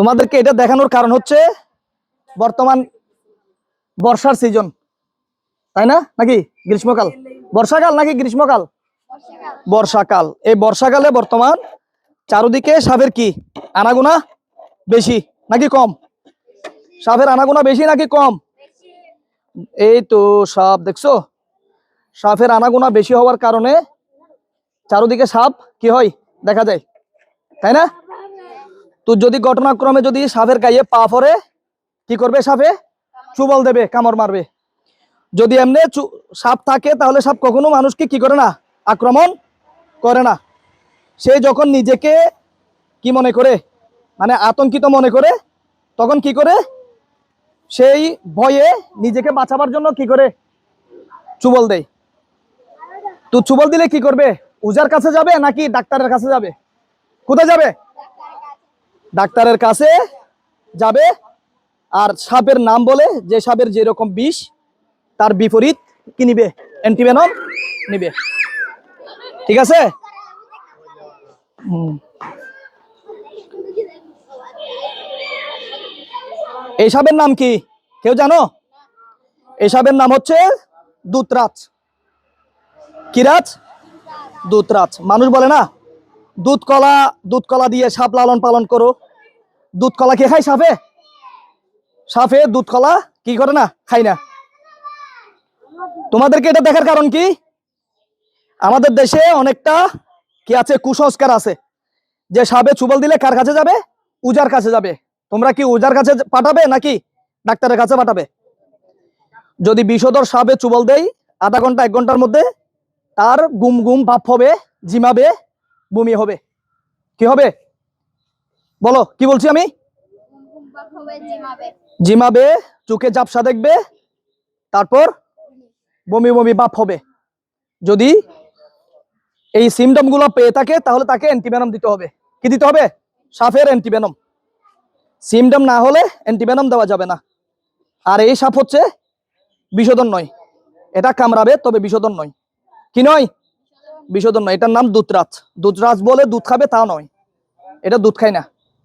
তোমাদেরকে এটা দেখানোর কারণ হচ্ছে বর্তমান বর্ষার সিজন তাই না? নাকি গ্রীষ্মকাল? বর্ষাকাল নাকি গ্রীষ্মকাল? বর্ষাকাল। এই বর্ষাকালে বর্তমান চারদিকে সাপের কি? আনাগুনা বেশি নাকি কম? সাপের আনাগুনা বেশি নাকি কম? এই তো সাপ, দেখছ? সাপের আনাগুনা বেশি হওয়ার কারণে চারদিকে সাপ কি হয়? দেখা যায়। তাই না? তো যদি ঘটনাক্রমে যদি সাপের গায়ে পা পড়ে, কি করবে সাপে? চুবল দেবে, কামড় মারবে। যদি এমনি সাপ থাকে, তাহলে সাপ কখনো মানুষকে কি করে না? আক্রমণ করে না। সে যখন নিজেকে কি মনে করে? মানে আতঙ্কিত মনে করে, তখন কি করে? সেই ভয়ে নিজেকে বাঁচাবার জন্য কি করে? চুবল দেয়। তো চুবল দিলে কি করবে? উজার কাছে যাবে নাকি ডাক্তারের কাছে যাবে? কোথায় যাবে? ডাক্তারের কাছে যাবে। আর সাপের নাম বলে যে সাপের যেরকম বিষ, তার বিপরীত কি নিবে? অ্যান্টিভেনম নিবে। ঠিক আছে। এই সাপের নাম কি? কেউ জানো? এই সাপের নাম হচ্ছে দুতরাজ কিরাজ দুতরাজ মানুষ বলে না দুধ কলা দুধ কলা দিয়ে সাপ লালন পালন করো। দুধ কলা কে খায় সাপে সাপে দুধ কলা কি করে না? খাই না। তোমাদেরকে এটা দেখার কারণ কি? আমাদের দেশে অনেকটা কি আছে, কুসংস্কার আছে। যে সাপে চুবল দিলে কার কাছে যাবে? উজার কাছে যাবে। তোমরা কি উজার কাছে পাঠাবে নাকি ডাক্তারের কাছে পাঠাবে? যদি বিষধর সাপে চুবল দেই, আধা ঘণ্টা, এক ঘণ্টার মধ্যে তার গুম গুম ভাব হবে, জিমাবে, বমি হবে। কি হবে? বলো, কি বলছি আমি? জিমাবে, চোখে ঝাপসা দেখবে, তারপর বমি বমি বাপ হবে। যদি এই সিমটমগুলো পেয়ে থাকে, তাহলে তাকে অ্যান্টিভেনম দিতে হবে। কি দিতে হবে? সাপের অ্যান্টিভেনম সিমটম না হলে অ্যান্টিভেনম দেওয়া যাবে না। আর এই সাপ হচ্ছে বিষোদন নয়। এটা কামড়াবে, তবে বিষোদন নয়। কি নয়? বিষোদন নয়। এটার নাম দুধরাজ। দুধরাজ বলে দুধ খাবে তা নয়। এটা দুধ খায় না।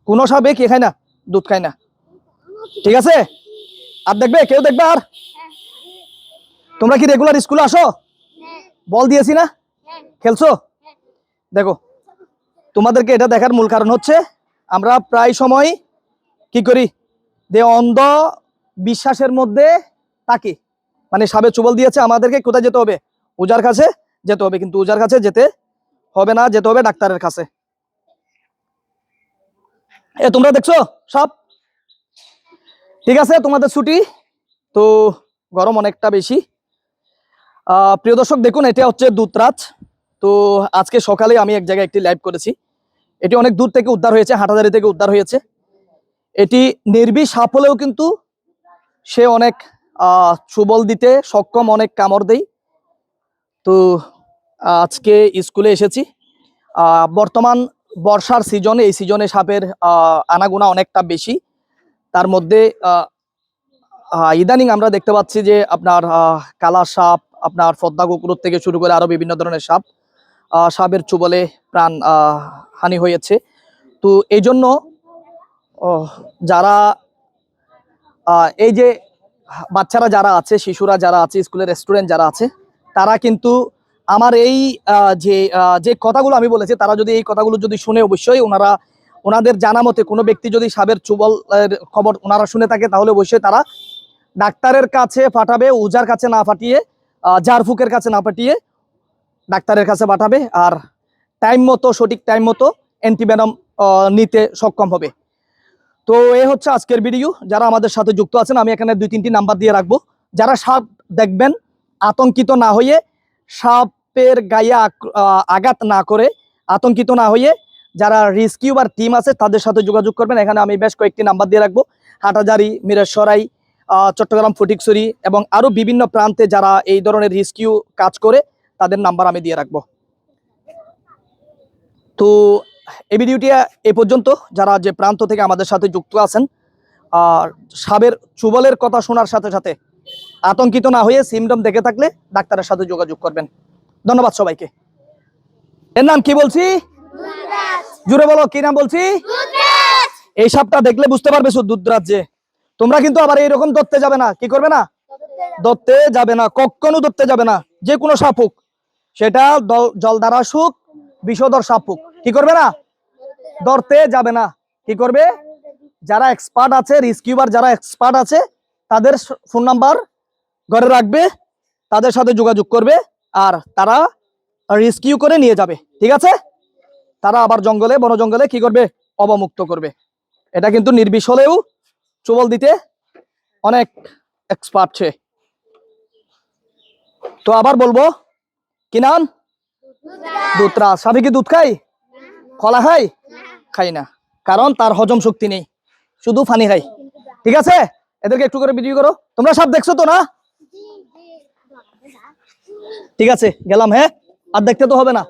কোনো সাপে কি খায় না? দুধ খায় না। ঠিক আছে? আর দেখবে? কেউ দেখবে আর? তোমরা কি রেগুলার স্কুলে আসো? বল দিয়েছি না? খেলছো? দেখো, তোমাদেরকে এটা দেখার মূল কারণ হচ্ছে, আমরা প্রায় সময় কি করি? যে অন্ধ বিশ্বাসের মধ্যে থাকি। মানে সাবে চুবল দিয়েছে, আমাদেরকে কোথায় যেতে হবে? উজার কাছে যেতে হবে। কিন্তু উজার কাছে যেতে হবে না, যেতে হবে ডাক্তারের কাছে। এ, তোমরা দেখছ? সব? ঠিক আছে, তোমাদের ছুটি? তো গরম অনেকটা বেশি। প্রিয় দর্শক, দেখুন, এটা হচ্ছে দুতরাজ তো আজকে সকালে আমি এক জায়গায় একটি লাইভ করেছি। এটি অনেক দূর থেকে উদ্ধার হয়েছে হাটাদারি থেকে উদ্ধার হয়েছে। এটি নির্বিষ সাপ হলেও কিন্তু সে অনেক সুবল দিতে সক্ষম, অনেক কামড় দেই তো আজকে স্কুলে এসেছি। বর্তমান বর্ষার সিজনে এই সিজনে সাপের আনাগোনা অনেকটা বেশি। তার মধ্যে ইদানিং আমরা দেখতে পাচ্ছি যে আপনার কালা সাপ, আপনার পদ্মা কুকুর থেকে শুরু করে আরও বিভিন্ন ধরনের সাপ সাপের চুবলে প্রাণ হানি হয়েছে। তো এই জন্য যারা এই যে বাচ্চারা যারা আছে, শিশুরা যারা আছে, স্কুলের স্টুডেন্ট যারা আছে, তারা কিন্তু আমার এই যে যে কথাগুলো আমি বলেছি, তারা যদি এই কথাগুলো যদি শুনে অবশ্যই ওনারা, ওনাদের জানা মতে কোনো ব্যক্তি যদি সাবের চুবল খবর ওনারা শুনে থাকে, তাহলে অবশ্যই তারা ডাক্তারের কাছে পাঠাবে, উজার কাছে না পাঠিয়ে ঝাড়ফুকের কাছে না পাঠিয়ে ডাক্তারের কাছে পাঠাবে, আর টাইম মতো, সঠিক টাইম মতো অ্যান্টিভেনম নিতে সক্ষম হবে। তো এ হচ্ছে আজকের ভিডিও যারা আমাদের সাথে যুক্ত আছেন, আমি এখানে দুই তিনটি নাম্বার দিয়ে রাখব। যারা সাপ দেখবেন, আতঙ্কিত না হয়ে সাপের গায়ে আঘাত না করে, আতঙ্কিত না হয়ে যারা রিস্কিউবার টিম আছে তাদের সাথে যোগাযোগ করবেন। এখানে আমি বেশ কয়েকটি নাম্বার দিয়ে রাখব। হাটাজারি, মিরেশ্বরাই চট্টগ্রাম ফটিকছড়ি এবং আরও বিভিন্ন প্রান্তে যারা এই ধরনের রিস্কিউ কাজ করে, তাদের নাম্বার আমি দিয়ে রাখব। তো এই ভিডিওটি এ পর্যন্ত। যারা যে প্রান্ত থেকে আমাদের সাথে যুক্ত আছেন, আর সাবের চুবলের কথা শোনার সাথে সাথে আতঙ্কিত না হয়ে সিমটম দেখে থাকলে ডাক্তারের সাথে যোগাযোগ করবেন। ধন্যবাদ সবাইকে। এর নাম কি বলছি? জুড়ে বলো কি নাম বলছি? এই সাপটা দেখলে বুঝতে পারবে শুধু দুধরাজ্যে তোমরা কিন্তু আবার এইরকম ধরতে যাবে না কি করবে না? ধরতে যাবে না কখনো ধরতে যাবে না যে কোনো সাপ হোক। সেটা জলধারা সুখ বিষধর সাপ হোক। কি করবে না? ধরতে যাবে না। কি করবে? যারা এক্সপার্ট আছে রিস্কিউবার যারা এক্সপার্ট আছে তাদের ফোন নাম্বার ঘরে রাখবে তাদের সাথে যোগাযোগ করবে। আর তারা রেস্কিউ করে নিয়ে যাবে ঠিক আছে? তারা আবার জঙ্গলে বন জঙ্গলে কি করবে? অবমুক্ত করবে। এটা কিন্তু নির্বিষ হলেও চুবল দিতে অনেক এক্সপার্ট সে। তো আবার বলব কি নাম? দুধরা সাপে কি দুধ খাই কলা খাই খাই না। কারণ তার হজম শক্তি নেই। শুধু ফানি খাই ঠিক আছে? এদেরকে একটু করে ভিডিও করো। তোমরা সব দেখছ তো না? ঠিক আছে গেলাম হ্যাঁ? আর দেখতে তো হবে না।